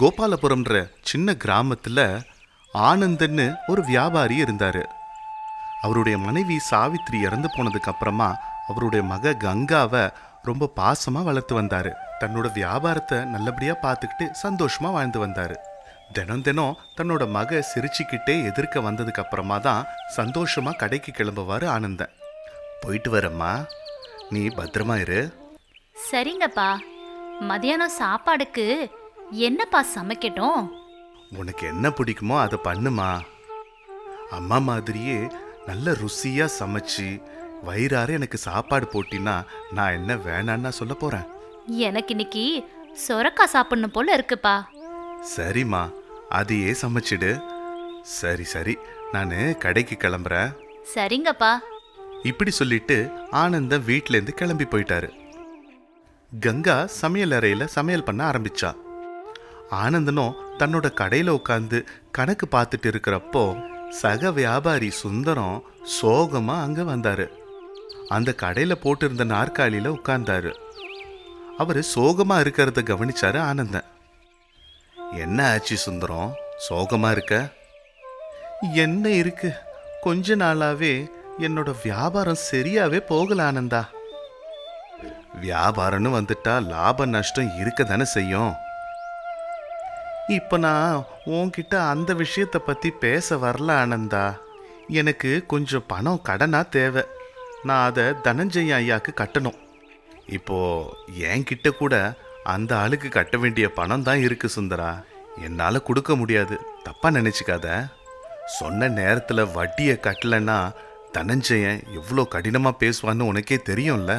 கோபாலபுரம்ன்ற சின்ன கிராமத்தில் ஆனந்தன்னு ஒரு வியாபாரி இருந்தார். அவருடைய மனைவி சாவித்ரி இறந்து போனதுக்கு அப்புறமா அவருடைய மக கங்காவை ரொம்ப பாசமாக வளர்த்து வந்தார். தன்னோட வியாபாரத்தை நல்லபடியாக பார்த்துக்கிட்டு சந்தோஷமாக வாழ்ந்து வந்தார். தினம் தினம் தன்னோட மக சிரிச்சுக்கிட்டே எதிர்க்க வந்ததுக்கு அப்புறமா தான் சந்தோஷமாக கடைக்கு கிளம்புவாரு ஆனந்தன் போயிட்டு வரம்மா. நீ பத்திரமா இரு. சரிங்கப்பா. மதியானம் சாப்பாடுக்கு என்னப்பா சமைக்கட்டும்? உனக்கு என்ன பிடிக்குமோ அதை பண்ணுமா? அம்மா மாதிரியே நல்ல ருசியா சமைச்சு வயிறார எனக்கு சாப்பாடு போட்டினா நான் என்ன வேணான்னா சொல்ல போறேன். எனக்கு இன்னைக்கு சொரக்காய் சாப்பிடணும் போல இருக்குப்பா. சரிம்மா அதையே சமைச்சிடு. சரி சரி நான் கடைக்கு கிளம்புறேன். சரிங்கப்பா. இப்படி சொல்லிட்டு ஆனந்தம் வீட்டிலேருந்து கிளம்பி போயிட்டாரு. கங்கா சமையல் அறையில சமையல் பண்ண ஆரம்பிச்சா. ஆனந்தனும் தன்னோட கடையில் உட்காந்து கணக்கு பார்த்துட்டு இருக்கிறப்போ சக வியாபாரி சுந்தரம் சோகமாக அங்கே வந்தார். அந்த கடையில் போட்டிருந்த நாற்காலியில் உட்கார்ந்தாரு அவர் சோகமாக இருக்கிறத கவனிச்சார் ஆனந்தன். என்ன ஆச்சு சுந்தரம்? சோகமாக இருக்க? என்ன இருக்கு? கொஞ்ச நாளாவே என்னோட வியாபாரம் சரியாவே போகல ஆனந்தா. வியாபாரம்னு வந்துட்டா லாப நஷ்டம் இருக்க தானே செய்யும்? இப்போ நான் உன்கிட்ட அந்த விஷயத்தை பற்றி பேச வரல ஆனந்தா. எனக்கு கொஞ்சம் பணம் கடனாக தேவை. நான் அதை தனஞ்சய ஐயாவுக்கு கட்டணும். இப்போ என்கிட்ட கூட அந்த ஆளுக்கு கட்ட வேண்டிய பணம் தான் இருக்குது சுந்தரா. என்னால் கொடுக்க முடியாது. தப்பாக நினச்சிக்காத. சொன்ன நேரத்தில் வட்டியை கட்டலன்னா தனஞ்சயன் எவ்வளோ கடினமாக பேசுவான்னு உனக்கே தெரியும்ல.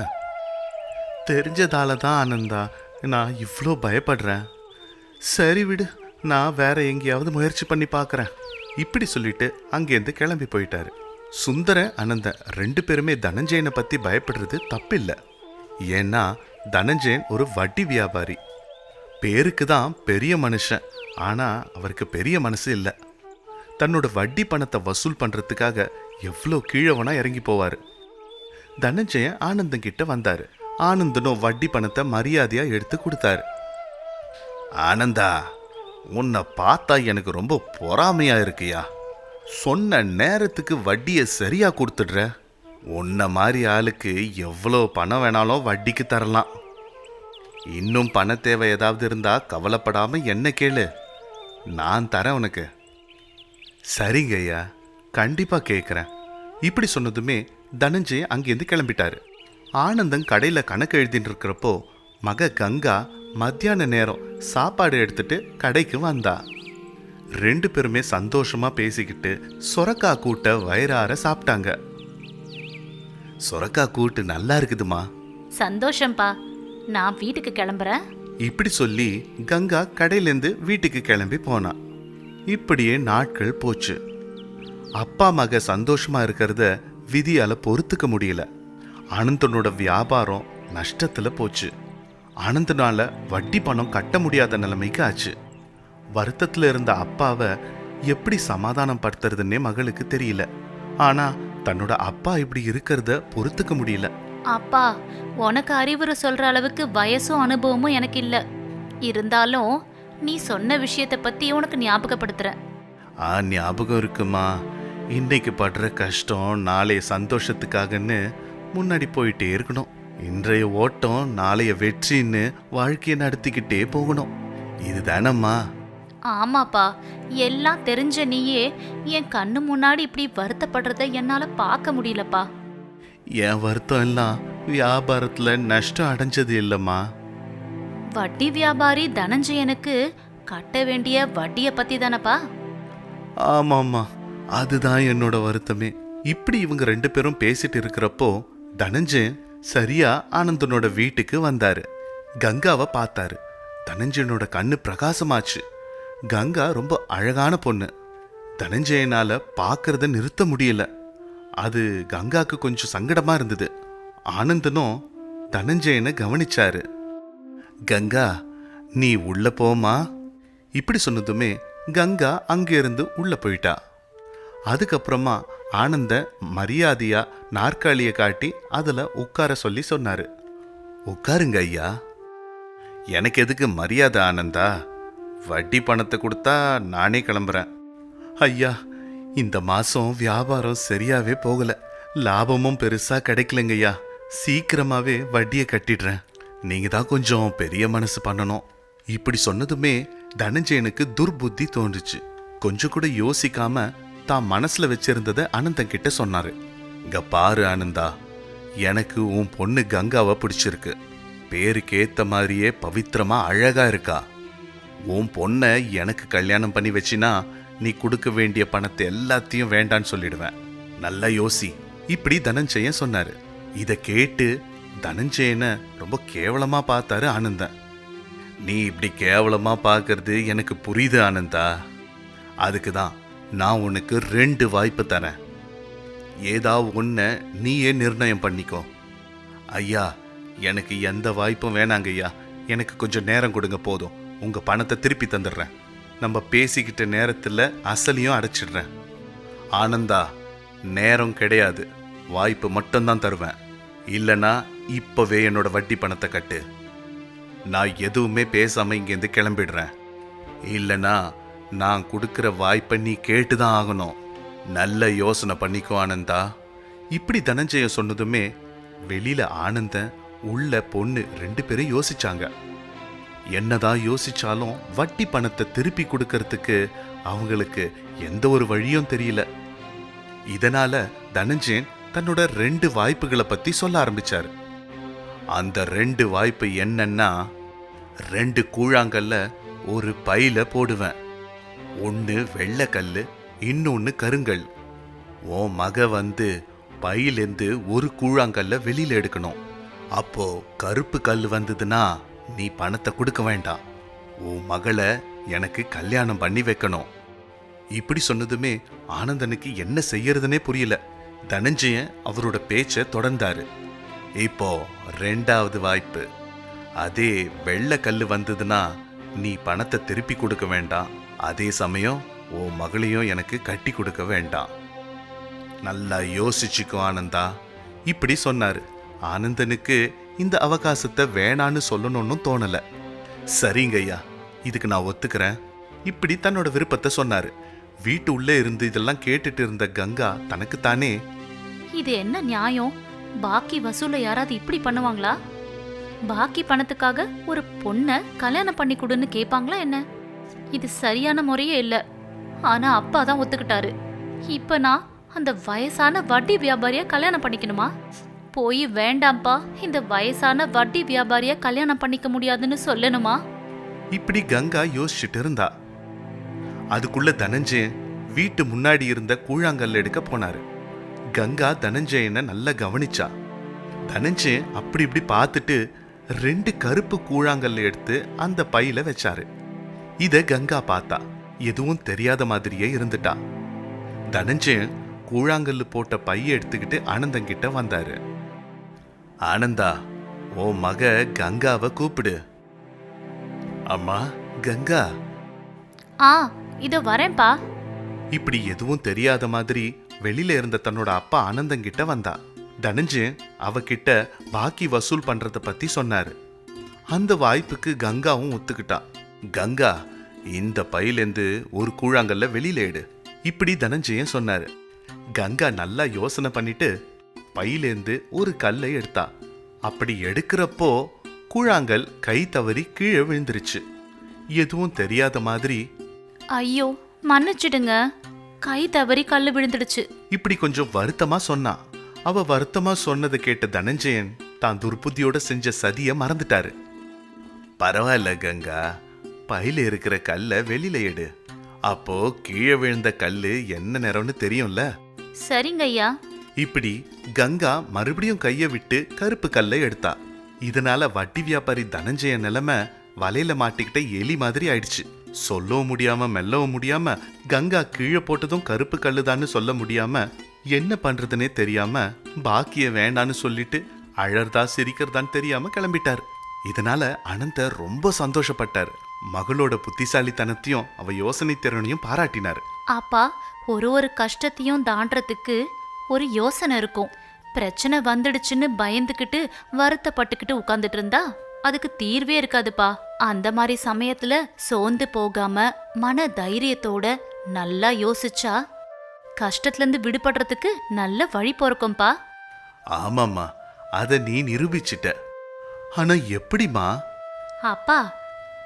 தெரிஞ்சதால தான் ஆனந்தா நான் இவ்வளோ பயப்படுறேன். சரி விடு. நான் வேற எங்கேயாவது முயற்சி பண்ணி பார்க்குறேன். இப்படி சொல்லிட்டு அங்கேருந்து கிளம்பி போயிட்டாரு. சுந்தரன் அனந்தன் ரெண்டு பேருமே தனஞ்சயனை பற்றி பயப்படுறது தப்பில்லை. ஏன்னா தனஞ்சயன் ஒரு வட்டி வியாபாரி. பேருக்கு தான் பெரிய மனுஷன். ஆனால் அவருக்கு பெரிய மனசு இல்லை. தன்னோட வட்டி பணத்தை வசூல் பண்ணுறதுக்காக எவ்வளோ கீழவனா இறங்கி போவார். தனஞ்சயன் ஆனந்தன் கிட்ட வந்தார். ஆனந்தனும் வட்டி பணத்தை மரியாதையாக எடுத்து கொடுத்தாரு. ஆனந்தா உன்னை பார்த்தா எனக்கு ரொம்ப பொறாமையா இருக்கியா? சொன்ன நேரத்துக்கு வட்டியை சரியா கொடுத்துடுற. உன்னை மாதிரி ஆளுக்கு எவ்வளோ பணம் வேணாலும் வட்டிக்கு தரலாம். இன்னும் பண தேவை ஏதாவது இருந்தா கவலைப்படாம என்ன கேளு. நான் தரேன் உனக்கு. சரிங்க ஐயா கண்டிப்பா கேட்குறேன் இப்படி சொன்னதுமே தனஞ்சய் அங்கேருந்து கிளம்பிட்டாரு. ஆனந்தம் கடையில் கணக்கு எழுதிட்டு இருக்கிறப்போ மக கங்கா மத்தியான நேரம் சாப்பாடு எடுத்துட்டு கடைக்கு வந்தா. ரெண்டு பேருமே சந்தோஷமா பேசிக்கிட்டு சொரக்கா கூட்ட வயிறார சாப்பிட்டாங்க. சொரக்கா கூட்டு நல்லா இருக்குதுமா? சந்தோஷம்ப்பா நான் வீட்டுக்கு கிளம்புறேன். இப்படி சொல்லி கங்கா கடையிலேருந்து வீட்டுக்கு கிளம்பி போனா. இப்படியே நாட்கள் போச்சு. அப்பா மக சந்தோஷமா இருக்கிறத விதியால பொறுத்துக்க முடியல. ஆனந்தனோட வியாபாரம் நஷ்டத்துல போச்சு. ஆனந்தனால வட்டி பணம் கட்ட முடியாத நிலைமைக்கு ஆச்சு. வருத்தத்துல இருந்த அப்பாவை எப்படி சமாதானம் படுத்துறதுன்னே மகளுக்கு தெரியல. ஆனா தன்னோட அப்பா இப்படி இருக்கிறத பொறுத்துக்க முடியல. அப்பா உனக்கு அறிவுரை சொல்ற அளவுக்கு வயசும் அனுபவமும் எனக்கு இல்ல. இருந்தாலும் நீ சொன்ன விஷயத்த பத்தி உனக்கு ஞாபகப்படுத்துறேன். ஆ ஞாபகம் இருக்குமா? இன்னைக்கு படுற கஷ்டம் நாளைய சந்தோஷத்துக்காகன்னு முன்னாடி போயிட்டே இருக்கணும். இன்றைய ஓட்டம் நாளைய வெற்றின்னு வாழ்க்கையை நடத்திக்கிட்டே போகணும். இதுதானம்மா? ஆமாப்பா. எல்லாம் தெரிஞ்ச நீயே என் கண்ணு முன்னாடி இப்படி வருத்தப்படுறத என்னால பார்க்க முடியலப்பா. என் வருத்தம் எல்லாம் வியாபாரத்துல நஷ்டம் அடைஞ்சது இல்லம்மா. வட்டி வியாபாரி தனஞ்சயனுக்கு கட்ட வேண்டிய வட்டிய பத்தி தானப்பா? ஆமாம்மா. அதுதான் என்னோட வருத்தமே. இப்படி இவங்க ரெண்டு பேரும் பேசிட்டு இருக்கிறப்போ தனஞ்சயன் சரியா ஆனந்தனோட வீட்டுக்கு வந்தாரு. கங்காவை பார்த்தாரு. தனஞ்சயனோட கண்ணு பிரகாசமாச்சு. கங்கா ரொம்ப அழகான பொண்ணு. தனஞ்சயனால பார்க்கறத நிறுத்த முடியல. அது கங்காக்கு கொஞ்சம் சங்கடமா இருந்தது. ஆனந்தனும் தனஞ்சயனை கவனிச்சாரு. கங்கா நீ உள்ள போமா இப்படி சொன்னதுமே கங்கா அங்கிருந்து உள்ள போயிட்டா. அதுக்கப்புறமா ஆனந்த மரியாதையா நாற்காலியை காட்டி அதுல உட்கார சொல்லி சொன்னாரு. உட்காருங்க ஐயா. எனக்கு எதுக்கு மரியாதை ஆனந்தா? வட்டி பணத்தை கொடுத்தா நானே கிளம்புறேன். ஐயா இந்த மாசம் வியாபாரம் சரியாவே போகல. லாபமும் பெருசா கிடைக்கலங்கய்யா சீக்கிரமாவே வட்டியை கட்டிடுறேன். நீங்க தான் கொஞ்சம் பெரிய மனசு பண்ணணும். இப்படி சொன்னதுமே தனஞ்சயனுக்கு துர்புத்தி தோன்றுச்சு. கொஞ்சம் கூட யோசிக்காம தான் மனசுல வச்சிருந்ததை அனந்தன் கிட்ட சொன்னாரு. இங்க பாரு ஆனந்தா எனக்கு உன் பொண்ணு கங்காவை பிடிச்சிருக்கு. பேருக்கு ஏத்த மாதிரியே பவித்திரமா அழகா இருக்கா. உன் பொண்ணை எனக்கு கல்யாணம் பண்ணி வச்சினா நீ கொடுக்க வேண்டிய பணத்தை எல்லாத்தையும் வேண்டான்னு சொல்லிடுவேன். நல்லா யோசி. இப்படி தனஞ்சயன் சொன்னாரு. இதை கேட்டு தனஞ்சயனை ரொம்ப கேவலமா பார்த்தாரு ஆனந்தன் நீ இப்படி கேவலமா பார்க்கறது எனக்கு புரியுது ஆனந்தா அதுக்கு தான் நான் உனக்கு ரெண்டு வாய்ப்பு தரேன். ஏதாவது ஒன்றை நீயே நிர்ணயம் பண்ணிக்கோ. ஐயா எனக்கு எந்த வாய்ப்பும் வேணாங்க ஐயா. எனக்கு கொஞ்சம் நேரம் கொடுங்க போதும். உங்கள் பணத்தை திருப்பி தந்துடுறேன். நம்ம பேசிக்கிட்ட நேரத்தில் அசலையும் அடைச்சிடுறேன். ஆனந்தா நேரம் கிடையாது. வாய்ப்பு மட்டும்தான் தருவேன். இல்லைனா இப்போவே என்னோட வட்டி பணத்தை கட்டு. நான் எதுவுமே பேசாமல் இங்கேருந்து கிளம்பிடுறேன். இல்லைனா நான் கொடுக்குற வாய்ப்பை நீ கேட்டு தான் ஆகணும். நல்ல யோசனை பண்ணிக்கோ ஆனந்தா. இப்படி தனஞ்சயம் சொன்னதுமே வெளியில ஆனந்தன் உள்ள பொண்ணு ரெண்டு பேரும் யோசிச்சாங்க. என்னதான் யோசிச்சாலும் வட்டி பணத்தை திருப்பி கொடுக்கறதுக்கு அவங்களுக்கு எந்த ஒரு வழியும் தெரியல. இதனால தனஞ்சயன் தன்னோட ரெண்டு வாய்ப்புகளை பத்தி சொல்ல ஆரம்பிச்சாரு. அந்த ரெண்டு வாய்ப்பு என்னன்னா ரெண்டு கூழாங்கல்ல ஒரு பையில போடுவேன். ஒன்று வெள்ளைக்கல்லு இன்னொன்று கருங்கல். உன் மக வந்து பையிலேருந்து ஒரு கூழாங்கல்ல வெளியில் எடுக்கணும். அப்போ கருப்பு கல் வந்ததுன்னா நீ பணத்தை கொடுக்க வேண்டாம். உன் மகளை எனக்கு கல்யாணம் பண்ணி வைக்கணும். இப்படி சொன்னதுமே ஆனந்தனுக்கு என்ன செய்யறதுனே புரியல. தனஞ்சயன் அவரோட பேச்சை தொடர்ந்தாரு. இப்போ ரெண்டாவது வாய்ப்பு. அதே வெள்ளை கல் வந்ததுன்னா நீ பணத்தை திருப்பி கொடுக்க வேண்டாம். அதே சமயம் ஓ மகளையும் எனக்கு கட்டி கொடுக்க வேண்டாம். நல்லா யோசிச்சுக்கோ ஆனந்தா. இப்படி சொன்னார். ஆனந்தனுக்கு இந்த அவகாசத்தை வேணான்னு சொல்லணும்னு தோணலை. சரிங்க ஐயா இதுக்கு நான் ஒத்துக்கிறேன். இப்படி தன்னோட விருப்பத்தை சொன்னார். வீட்டு உள்ளே இருந்து இதெல்லாம் கேட்டுட்டு இருந்த கங்கா தனக்கு தானே இது என்ன நியாயம்? பாக்கி வசூல யாராவது இப்படி பண்ணுவாங்களா? பாக்கி பணத்துக்காக ஒரு பொண்ணை கல்யாணம் பண்ணி கொடுன்னு கேட்பாங்களா என்ன? இது சரியான முறையே இல்லை. ஆனா அப்பா தான் ஒத்துக்கிட்டாரு. இப்ப நான் அந்த வயசான வட்டி வியாபாரியை கல்யாணம் பண்ணிக்கணுமா? போய் வேண்டாம்ப்பா இந்த வயசான வட்டி வியாபாரியை கல்யாணம் பண்ணிக்க முடியாதுன்னு சொல்லணுமா? இப்படி கங்கா யோசிச்சுட்டு இருந்தா. அதுக்குள்ள தனஞ்சயன் வீட்டு முன்னாடி இருந்த கூழாங்கல் எடுக்க போனாரு. கங்கா தனஞ்சயனை நல்லா கவனிச்சா. தனஞ்சயன் அப்படி இப்படி பார்த்துட்டு ரெண்டு கருப்பு கூழாங்கல்ல எடுத்து அந்த பையில வச்சாரு. இத கங்கா பார்த்தா எதுவும் தெரியாத மாதிரியே இருந்துட்டா. தனஞ்சயன் கூழாங்கல்லு போட்ட பைய எடுத்துக்கிட்டு ஆனந்தங்கிட்ட வந்தாரு. ஆனந்தா ஓ மக கங்காவை கூப்பிடு. அம்மா கங்கா. ஆ இதோ வரேன்ப்பா. இப்படி எதுவும் தெரியாத மாதிரி வெளியில இருந்த தன்னோட அப்பா ஆனந்தங்கிட்ட வந்தா. தனஞ்சயன் அவகிட்ட பாக்கி வசூல் பண்றத பத்தி சொன்னாரு. அந்த வாய்ப்புக்கு கங்காவும் ஒத்துக்கிட்டா. கங்கா இந்த பையிலேருந்து ஒரு கூழாங்கல்ல வெளியில எடு. இப்படி தனஞ்சயன் சொன்னாரு. கங்கா நல்லா யோசனை பண்ணிட்டு பையிலேருந்து ஒரு கல்லை எடுத்தா. அப்படி எடுக்கிறப்போ கூழாங்கல் கை தவறி கீழே விழுந்துருச்சு. எதுவும் தெரியாத மாதிரி ஐயோ மன்னிச்சிடுங்க. கை தவறி கல்லு விழுந்துடுச்சு. இப்படி கொஞ்சம் வருத்தமா சொன்னா. அவ வருத்தமா சொன்னதை கேட்ட தனஞ்சயன் தான் துர்புத்தியோட செஞ்ச சதிய மறந்துட்டாரு. பரவாயில்ல கங்கா. பையில இருக்கிற கல்லை வெளியில எடு. அப்போ கீழே விழுந்த கல்லு என்ன நிறம்னு தெரியும்ல? சரிங்க ஐயா. இப்படி கங்கா மறுபடியும் கைய விட்டு கருப்பு கல்லை எடுத்தா. இதனால வட்டி வியாபாரி தனஞ்சய நிலைமை வலையில மாட்டிக்கிட்ட எலி மாதிரி ஆயிடுச்சு. சொல்லவும் முடியாம மெல்லவும் முடியாம கங்கா கீழே போட்டதும் கருப்பு கல்லுதான்னு சொல்ல முடியாம என்ன பண்றதுனே தெரியாம பாக்கிய வேண்டான்னு சொல்லிட்டு அழறதா சிரிக்கிறதான்னு தெரியாம கிளம்பிட்டார். இதனால அனந்த ரொம்ப சந்தோஷப்பட்டார். மகளோட புத்திசாலித்தனத்தையும் அவ யோசனை திறனையும் பாராட்டினார். அப்பா ஒரு ஒரு கஷ்டத்தையும் தாண்டறதுக்கு ஒரு யோசனை இருக்கும். பிரச்சனை வந்துடுச்சுன்னு பயந்துக்கிட்டு வருத்தப்பட்டுக்கிட்டு உட்கார்ந்துட்டு இருந்தா அதுக்கு தீர்வே இருக்காதுப்பா. அந்த மாதிரி சமயத்துல சோர்ந்து போகாம மன தைரியத்தோட நல்லா யோசிச்சா கஷ்டத்துல இருந்து விடுபடுறதுக்கு நல்ல வழி பிறக்கும்பா. ஆமாம்மா அதை நீ நிரூபிச்சிட்ட. ஆனா எப்படிம்மா? அப்பா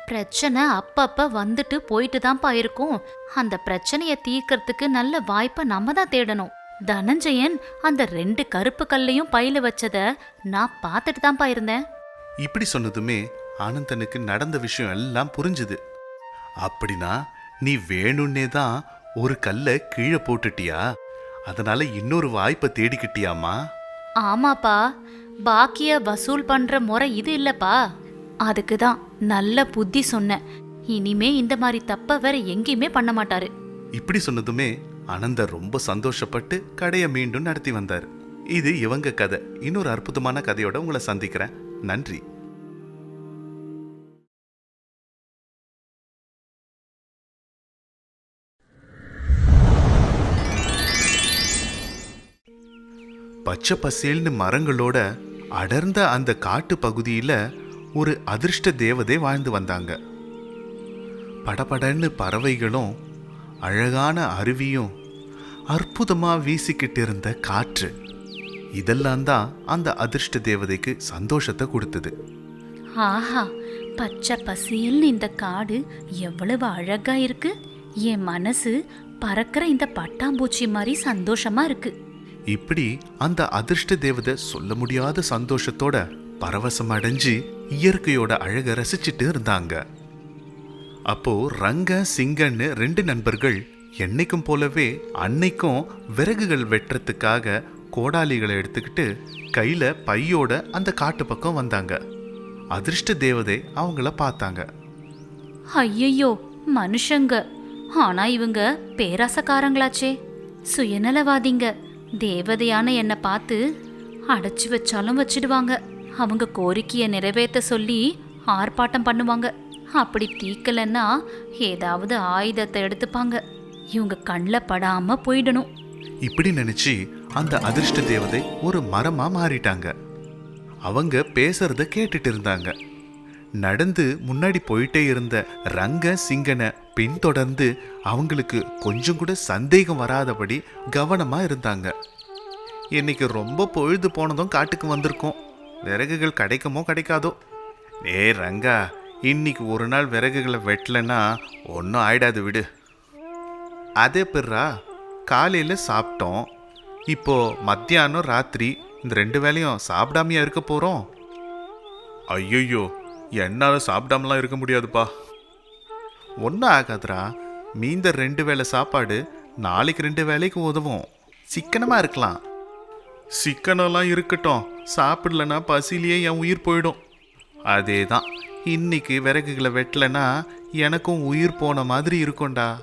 பிரச்சனை அப்பப்ப வந்துட்டு போயிட்டு தான்ப்பா இருக்கும். அந்த பிரச்சனைய தீர்க்கறதுக்கு நல்ல வாய்ப்பை நம்ம தான் தேடணும். தனஞ்சயன் அந்த ரெண்டு கருப்பு கல்லையும் பையில வச்சத நான் பார்த்துட்டு தான்ப்பா இருந்தேன். இப்படி சொன்னதுமே ஆனந்தனுக்கு நடந்த விஷயம் எல்லாம் புரிஞ்சுது. அப்படின்னா நீ வேணும்னே தான் ஒரு கல்லை கீழே போட்டுட்டியா? அதனால இன்னொரு வாய்ப்பை தேடிக்கிட்டியாமா ஆமாப்பா. பாக்கிய வசூல் பண்ற முறை இது இல்லப்பா. அதுக்கு தான் நல்ல புத்தி சொன்னேன். இனிமே இந்த மாதிரி தப்ப வேற எங்கேயுமே பண்ண மாட்டாரு. இப்படி சொன்னதுமே அனந்தர் ரொம்ப சந்தோஷப்பட்டு கடையை மீண்டும் நடத்தி வந்தார். இது இவங்க கதை. இன்னொரு அற்புதமான கதையோட உங்களை சந்திக்கிறேன். நன்றி. பச்சை பசேல்னு மரங்களோட அடர்ந்த அந்த காட்டு பகுதியில் ஒரு அதிர்ஷ்ட தேவதை வாழ்ந்து வந்தாங்க. படபடன்னு பறவைகளும் அழகான அருவியும் அற்புதமா வீசிக்கிட்டு இருந்த காற்று இதெல்லாம் தான் அந்த அதிர்ஷ்ட தேவதைக்கு சந்தோஷத்தை கொடுத்தது. ஆஹா பச்சை பசேல்னு இந்த காடு எவ்வளவு அழகா இருக்கு. என் மனசு பறக்கிற இந்த பட்டாம்பூச்சி மாதிரி சந்தோஷமா இருக்கு. இப்படி அந்த அதிர்ஷ்ட தேவதை சொல்ல முடியாத சந்தோஷத்தோட பரவசம் அடைஞ்சு இயற்கையோட அழகை ரசிச்சிட்டு இருந்தாங்க. அப்போ ரங்க சிங்கன்னு ரெண்டு நண்பர்கள் என்னைக்கும் போலவே அன்னைக்கும் விறகுகள் வெட்டுறதுக்காக கோடாலிகளை எடுத்துக்கிட்டு கையில பையோட அந்த காட்டு பக்கம் வந்தாங்க. அதிர்ஷ்ட தேவதை அவங்கள பார்த்தாங்க. ஐயையோ மனுஷங்க. ஆனா இவங்க பேராசக்காரங்களாச்சே. சுயநலவாதிங்க. தேவதையான என்னை பார்த்து அடைச்சி வச்சாலும் வச்சிடுவாங்க. அவங்க கோரிக்கையை நிறைவேற்ற சொல்லி ஆர்ப்பாட்டம் பண்ணுவாங்க. அப்படி தீக்கலைன்னா ஏதாவது ஆயுதத்தை எடுத்துப்பாங்க. இவங்க கண்ணில் படாம போயிடணும். இப்படி நினைச்சு அந்த அதிர்ஷ்ட தேவதை ஒரு மரமா மாறிட்டாங்க. அவங்க பேசுறத கேட்டுட்டு இருந்தாங்க. நடந்து முன்னாடி போயிட்டே இருந்த ரங்க சிங்கனை பின்தொடர்ந்து அவங்களுக்கு கொஞ்சம் கூட சந்தேகம் வராதபடி கவனமா இருந்தாங்க. இன்னைக்கு ரொம்ப பொழுது போனதும் காட்டுக்கு வந்திருக்கோம். விறகுகள் கிடைக்குமோ கிடைக்காதோ? ஏ ரங்கா இன்னைக்கு ஒரு நாள் விறகுகளை வெட்டலைன்னா ஒன்றும் ஆயிடாது விடு. அதே பிறா காலையில் சாப்பிட்டோம். இப்போ மத்தியானம் ராத்திரி இந்த ரெண்டு வேளையும் சாப்பிடாமையா இருக்க போகிறோம் ஐயோ என்னால் சாப்பிடாமலாம் இருக்க முடியாதுப்பா. ஒன்றும் ஆகாதுடா. மீந்த ரெண்டு வேளை சாப்பாடு நாளைக்கு ரெண்டு வேலைக்கு உதவும். சிக்கனமாக இருக்கலாம். சிக்கனெல்லாம் இருக்கட்டும். சாப்பிடலன்னா பசிலேயே என் உயிர் போயிடும். அதே தான் இன்னைக்கு விறகுகளை வெட்டலைன்னா எனக்கும் உயிர் போன மாதிரி இருக்கும்டா.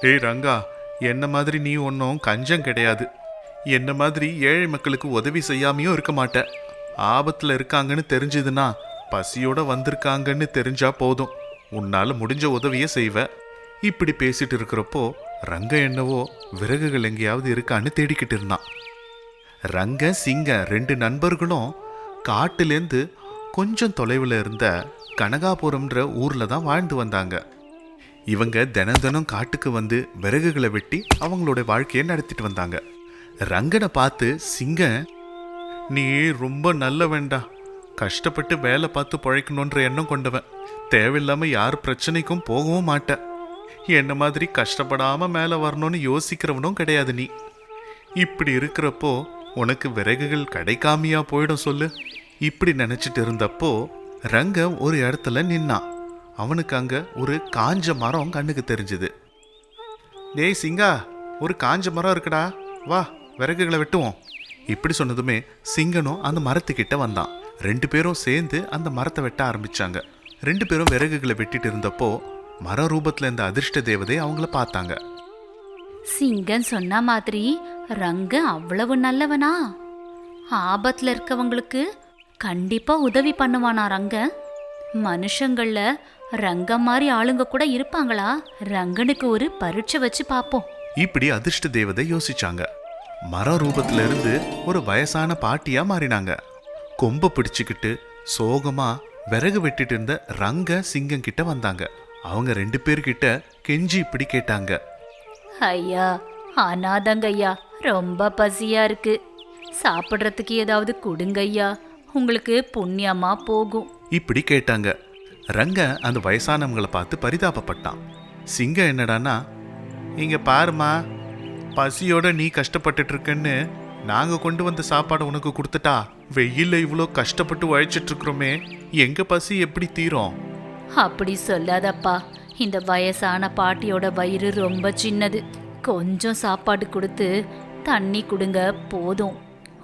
ஏய் ரங்கா என்ன மாதிரி நீ ஒன்றும் கஞ்சம் கிடையாது. என்ன மாதிரி ஏழை மக்களுக்கு உதவி செய்யாமையும் இருக்க மாட்ட. ஆபத்தில் இருக்காங்கன்னு தெரிஞ்சதுன்னா பசியோட வந்திருக்காங்கன்னு தெரிஞ்சா போதும். உன்னால் முடிஞ்ச உதவியை செய்வ. இப்படி பேசிட்டு இருக்கிறப்போ ரங்க என்னவோ விறகுகள் எங்கேயாவது இருக்கான்னு தேடிக்கிட்டு இருந்தான். ரங்க சிங்க ரெண்டு நண்பர்களும் காட்டுலேருந்து கொஞ்சம் தொலைவில் இருந்த கனகாபுரம்ன்ற ஊரில் தான் வாழ்ந்து வந்தாங்க. இவங்க தினம் தினம் காட்டுக்கு வந்து விறகுகளை வெட்டி அவங்களோட வாழ்க்கையை நடத்திட்டு வந்தாங்க. ரங்கனை பார்த்து சிங்க நீ ரொம்ப நல்ல வேண்டாம் கஷ்டப்பட்டு வேலை பார்த்து பழைக்கணுன்ற எண்ணம் கொண்டவன். தேவையில்லாமல் யார் பிரச்சனைக்கும் போகவும் மாட்டேன் என்ன மாதிரி கஷ்டப்படாமல் மேலே வரணும்னு யோசிக்கிறவனும் கிடையாது நீ. இப்படி இருக்கிறப்போ உனக்கு விறகுகள் கிடைக்காமையா போயிடும் சொல்லு. இப்படி நினைச்சிட்டு இருந்தப்போ ரங்கம் ஒரு இடத்துல நின்னான் அவனுக்கு அங்க ஒரு காஞ்ச மரம் கண்ணுக்கு தெரிஞ்சுது. டேய் சிங்கா ஒரு காஞ்ச மரம் இருக்குடா. வா விறகுகளை வெட்டுவோம். இப்படி சொன்னதுமே சிங்கனும் அந்த மரத்துக்கிட்ட வந்தான். ரெண்டு பேரும் சேர்ந்து அந்த மரத்தை வெட்ட ஆரம்பிச்சாங்க. ரெண்டு பேரும் விறகுகளை வெட்டிட்டு இருந்தப்போ மர ரூபத்தில் இந்த அதிர்ஷ்ட தேவதை அவங்கள பார்த்தாங்க. சிங்கன் சொன்ன மாதிரி ரங்க அவ்வளவு நல்லவனா? ஆபத்துல இருக்கவங்களுக்கு கண்டிப்பா உதவி பண்ணுவானா ரங்க? மனுஷங்கள்ல ரங்கம் மாதிரி ஆளுங்க கூட இருப்பாங்களா? ரங்கனுக்கு ஒரு பரீட்சை வச்சு பாப்போம். இப்படி அதிர்ஷ்ட தேவதை யோசிச்சாங்க. மர ரூபத்துல இருந்து ஒரு வயசான பாட்டியா மாறினாங்க. கொம்ப பிடிச்சுக்கிட்டு சோகமா விறகு வெட்டிட்டு இருந்த ரங்க சிங்கம் கிட்ட வந்தாங்க. அவங்க ரெண்டு பேர்கிட்ட கெஞ்சி இப்படி கேட்டாங்க. ஐயா அனாதங்க ஐயா ரொம்ப பசியா இருக்கு. சாப்பிட்றதுக்கு ஏதாவது கொடுங்க ஐயா உங்களுக்கு புண்ணியமா போகும். இப்படி கேட்டாங்க. ரங்க அந்த வயசானவங்கள பார்த்து பரிதாபப்பட்டான். சிங்கம் என்னடான்னா இங்க பாருமா பசியோட நீ கஷ்டப்பட்டுட்டு இருக்கன்னு நாங்க கொண்டு வந்த சாப்பாடு உனக்கு கொடுத்துட்டா வெயில்ல இவ்வளோ கஷ்டப்பட்டு உழைச்சிட்டு இருக்கிறோமே எங்க பசி எப்படி தீரும்? அப்படி சொல்லாதப்பா. இந்த வயசான பாட்டியோட வயிறு ரொம்ப சின்னது. கொஞ்சம் சாப்பாடு கொடுத்து தண்ணி கொடுங்க போதும்.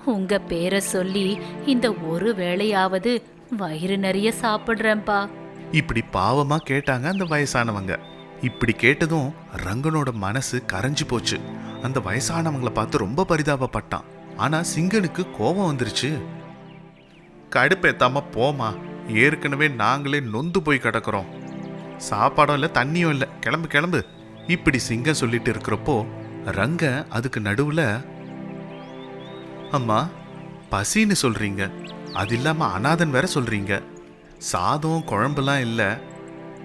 உங்க பேரை சொல்லி இந்த ஒரு வேளையாவது வயிறு நிறைய சாப்பிட்றேன்ப்பா இப்படி பாவமா கேட்டாங்க அந்த வயசானவங்க. இப்படி கேட்டதும் ரங்கனோட மனசு கரைஞ்சு போச்சு. அந்த வயசானவங்கள பார்த்து ரொம்ப பரிதாபப்பட்டான். ஆனா சிங்கனுக்கு கோபம் வந்துருச்சு. கடுப்பேத்தாம போமா ஏற்கனவே நாங்களே நொந்து போய் கிடக்குறோம். சாப்பாடும் இல்லை தண்ணியும் இல்லை. கிளம்பு கிளம்பு. இப்படி சிங்கம் சொல்லிட்டு இருக்கிறப்போ ரங்க அதுக்கு நடுவுல அம்மா பசின்னு சொல்றீங்க. அது இல்லாம அனாதன் வேற சொல்றீங்க. சாதம் குழம்புலாம் இல்ல.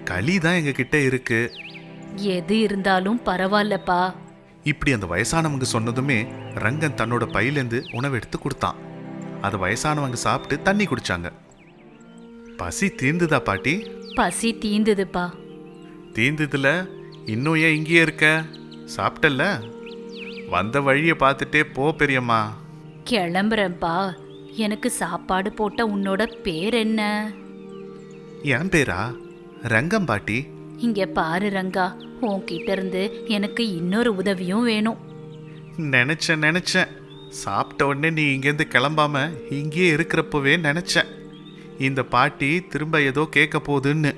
களி தான் எங்க கிட்ட இருக்கு. எது இருந்தாலும் பரவாயில்லப்பா. இப்படி அந்த வயசானவங்க சொன்னதுமே ரங்கன் தன்னோட பையிலேருந்து உணவு எடுத்து கொடுத்தான். அதை வயசானவங்க சாப்பிட்டு தண்ணி குடிச்சாங்க. பசி தீர்ந்துதா பாட்டி? பசி தீந்துதுப்பா. தீர்ந்ததுல இன்னும் ஏன் இங்கேயே இருக்க? சாப்பிட்டல்ல? வந்த வழியை பார்த்துட்டே போ பெரியம்மா. கிளம்புறேன்ப்பா. எனக்கு சாப்பாடு போட்ட உன்னோட பேர் என்ன? என் பேரா? ரங்கம் பாட்டி. இங்க பாரு ரங்கா. உன்கிட்ட இருந்து எனக்கு இன்னொரு உதவியும் வேணும். நினைச்சேன் நினைச்சேன். சாப்பிட்ட உடனே நீ இங்கேருந்து கிளம்பாம இங்கேயே இருக்கிறப்பவே நினைச்சேன். இந்த பாட்டி திரும்ப ஏதோ கேட்க போகுதுன்னு.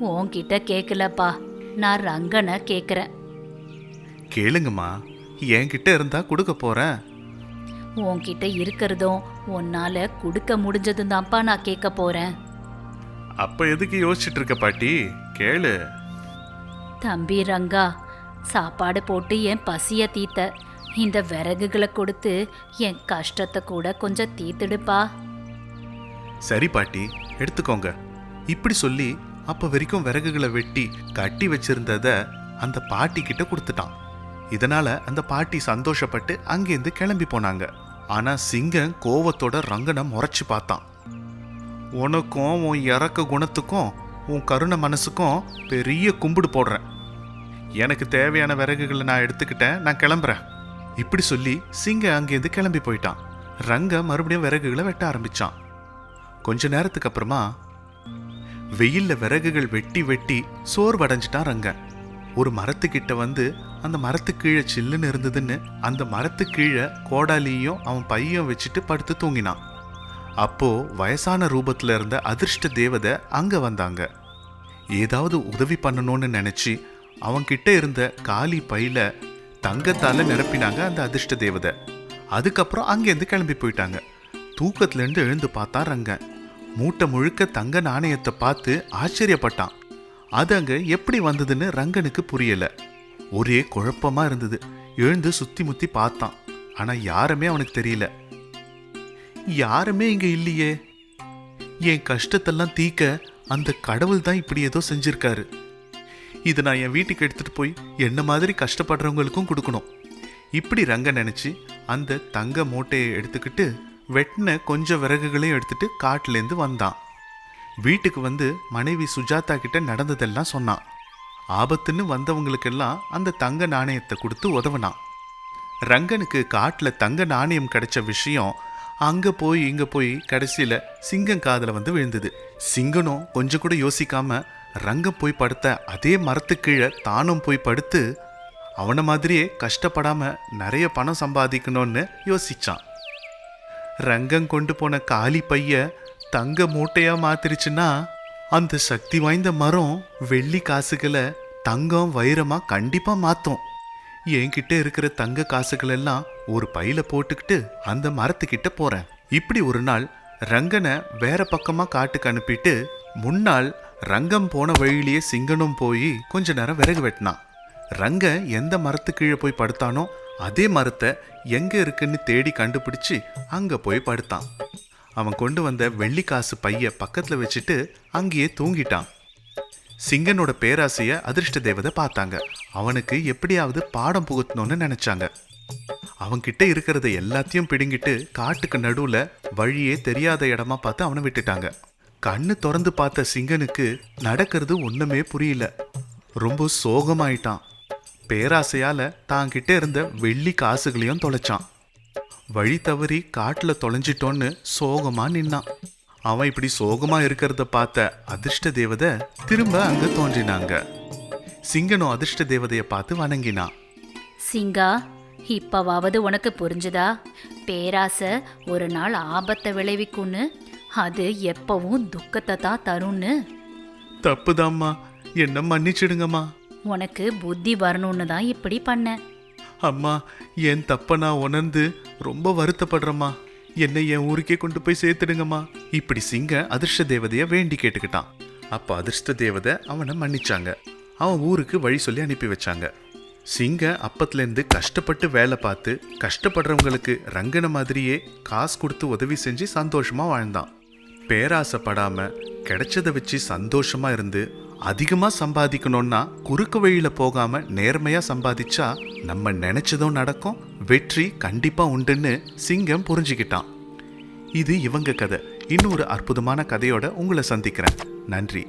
உன்கிட்ட கேட்கலப்பா. நான் ரங்கனை கேட்குறேன். கேளுங்கம்மா. என்கிட்ட இருந்தா கொடுக்க போறேன். உன்கிட்ட இருக்கிறதும் உன்னால கொடுக்க முடிஞ்சதும் தான்ப்பா நான் கேட்க போறேன். அப்ப எதுக்கு யோசிச்சுட்டு இருக்க பாட்டி? கேளு. தம்பி ரங்கா சாப்பாடு போட்டு என் பசிய தீத்த. இந்த விறகுகளை கொடுத்து என் கஷ்டத்தை கூட கொஞ்சம் தீத்துடுப்பா சரி பாட்டி எடுத்துக்கோங்க. இப்படி சொல்லி அப்போ வரைக்கும் விறகுகளை வெட்டி கட்டி வச்சிருந்தத அந்த பாட்டி கிட்ட கொடுத்துட்டான். இதனால அந்த பாட்டி சந்தோஷப்பட்டு அங்கேருந்து கிளம்பி போனாங்க. ஆனா சிங்கம் கோவத்தோட ரங்கனை முறைச்சு பார்த்தான். உனக்கும் உன் இறக்க குணத்துக்கும் உன் கருணை மனசுக்கும் பெரிய கும்பிடு போடுறேன். எனக்கு தேவையான விறகுகளை நான் எடுத்துக்கிட்டேன் நான் கிளம்புறேன். இப்படி சொல்லி சிங்கம் அங்கேருந்து கிளம்பி போயிட்டான். ரங்க மறுபடியும் விறகுகளை வெட்ட ஆரம்பிச்சான். கொஞ்ச நேரத்துக்கு அப்புறமா வெயில்ல விறகுகள் வெட்டி வெட்டி சோர்வடைஞ்சிட்டான் ரங்க ஒரு மரத்துக்கிட்ட வந்து அந்த மரத்து கீழே சில்லுன்னு இருந்ததுன்னு அந்த மரத்து கீழே கோடாலியும் அவன் பையும் வச்சுட்டு படுத்து தூங்கினான். அப்போ வயசான ரூபத்தில் இருந்த அதிர்ஷ்ட தேவதை அங்கே வந்தாங்க. ஏதாவது உதவி பண்ணணும்னு நினச்சி அவன்கிட்ட இருந்த காலி பையில தங்கத்தால் நிரப்பினாங்க அந்த அதிர்ஷ்ட தேவதை. அதுக்கப்புறம் அங்கேருந்து கிளம்பி போயிட்டாங்க. தூக்கத்துலேருந்து எழுந்து பார்த்தா ரங்கன். மூட்டை முழுக்க தங்க நாணயத்தை பார்த்து ஆச்சரியப்பட்டான். அது அங்க எப்படி வந்ததுன்னு ரங்கனுக்கு புரியல. ஒரே குழப்பமா இருந்தது. எழுந்து சுத்தி முத்தி பார்த்தான். ஆனா யாருமே அவனுக்கு தெரியல. யாருமே இங்க இல்லையே. என் கஷ்டத்தெல்லாம் தீக்க அந்த கடவுள் தான் இப்படி ஏதோ செஞ்சிருக்காரு. இது நான் என் வீட்டுக்கு எடுத்துட்டு போய் என்ன மாதிரி கஷ்டப்படுறவங்களுக்கும் கொடுக்கணும். இப்படி ரங்க நினைச்சு அந்த தங்க மூட்டையை எடுத்துக்கிட்டு வெட்டின கொஞ்சம் விறகுகளையும் எடுத்துட்டு காட்டுலேருந்து வந்தான். வீட்டுக்கு வந்து மனைவி சுஜாதா கிட்ட நடந்ததெல்லாம் சொன்னான். ஆபத்துன்னு வந்தவங்களுக்கெல்லாம் அந்த தங்க நாணயத்தை கொடுத்து உதவுனான். ரங்கனுக்கு காட்டில் தங்க நாணயம் கிடைச்ச விஷயம் அங்கே போய் இங்கே போய் கடைசியில் சிங்கம் காதில் வந்து விழுந்தது. சிங்கனும் கொஞ்சம் கூட யோசிக்காம ரங்கம் போய் படுத்த அதே மரத்து கீழே தானும் போய் படுத்து அவனை மாதிரியே கஷ்டப்படாமல் நிறைய பணம் சம்பாதிக்கணும்னு யோசிச்சான். ரங்கம் கொண்டு போன காலி பைய தங்க மூட்டையா மாத்திருச்சுன்னா அந்த சக்தி வாய்ந்த மரம் வெள்ளி காசுகளை தங்கம் வைரமா கண்டிப்பா மாத்தும். என்கிட்ட இருக்கிற தங்க காசுகள் எல்லாம் ஒரு பையில போட்டுக்கிட்டு அந்த மரத்துக்கிட்ட போறேன். இப்படி ஒரு நாள் ரங்கனை வேற பக்கமா காட்டுக்கு அனுப்பிட்டு முன்னாள் ரங்கம் போன வழியிலேயே சிங்கனும் போய் கொஞ்ச நேரம் விறகு வெட்டினான். ரங்க எந்த மரத்து கீழே போய் படுத்தானோ அதே மரத்தை எங்கே இருக்குன்னு தேடி கண்டுபிடிச்சு அங்கே போய் படுத்தான். அவன் கொண்டு வந்த வெள்ளிக்காசு பைய பக்கத்தில் வச்சுட்டு அங்கேயே தூங்கிட்டான். சிங்கனோட பேராசைய அதிர்ஷ்ட தேவதை பார்த்தாங்க. அவனுக்கு எப்படியாவது பாடம் புகுத்தணும்னு நினைச்சாங்க. அவன்கிட்ட இருக்கிறத எல்லாத்தையும் பிடுங்கிட்டு காட்டுக்கு நடுவுல வழியே தெரியாத இடமா பார்த்து அவனை விட்டுட்டாங்க. கண்ணு திறந்து பார்த்த சிங்கனுக்கு நடக்கிறது ஒண்ணுமே புரியல. ரொம்ப சோகமாயிட்டான். பேராசையால தான் கிட்ட இருந்த வெள்ளி காசுகளையும் தொலைச்சான். வழி தவறி காட்டுல தொலைஞ்சிட்டோன்னு சோகமா நின்னான். அவன் இப்படி சோகமா இருக்கிறத பார்த்த அதிர்ஷ்ட தேவதை திரும்ப அங்க தோன்றினாங்க. சிங்கனும் அதிர்ஷ்ட தேவதைய பார்த்து வணங்கினான். சிங்கா இப்பவாவது உனக்கு புரிஞ்சுதா? பேராசை ஒரு நாள் ஆபத்தை விளைவிக்கும்னு அது எப்பவும் துக்கத்தை தான் தரும்னு. தப்புதாம்மா. என்ன மன்னிச்சிடுங்கம்மா. உனக்கு புத்தி வரணும்னு தான் இப்படி பண்ணேன் அம்மா என் தப்ப நான் உணர்ந்து ரொம்ப வருத்தப்படுறேம்மா. என்னை என் ஊருக்கே கொண்டு போய் சேர்த்துடுங்கம்மா. இப்படி சிங்க அதிர்ஷ்ட தேவதைய வேண்டி கேட்டுக்கிட்டான். அப்ப அதிர்ஷ்ட தேவதை அவனை மன்னிச்சாங்க. அவன் ஊருக்கு வழி சொல்லி அனுப்பி வச்சாங்க. சிங்க அப்பத்துலேருந்து கஷ்டப்பட்டு வேலை பார்த்து கஷ்டப்படுறவங்களுக்கு ரங்கன மாதிரியே காசு கொடுத்து உதவி செஞ்சு சந்தோஷமா வாழ்ந்தான். பேராசைப்படாம கிடைச்சதை வச்சு சந்தோஷமா இருந்து அதிகமாக சம்பாதிக்கணும்னா குறுக்கு வழியில் போகாம நேர்மையா சம்பாதிச்சா நம்ம நினைச்சதும் நடக்கும் வெற்றி கண்டிப்பா உண்டுன்னு சிங்கம் புரிஞ்சுக்கிட்டான். இது இவங்க கதை. இன்னொரு அற்புதமான கதையோட உங்களை சந்திக்கிறேன். நன்றி.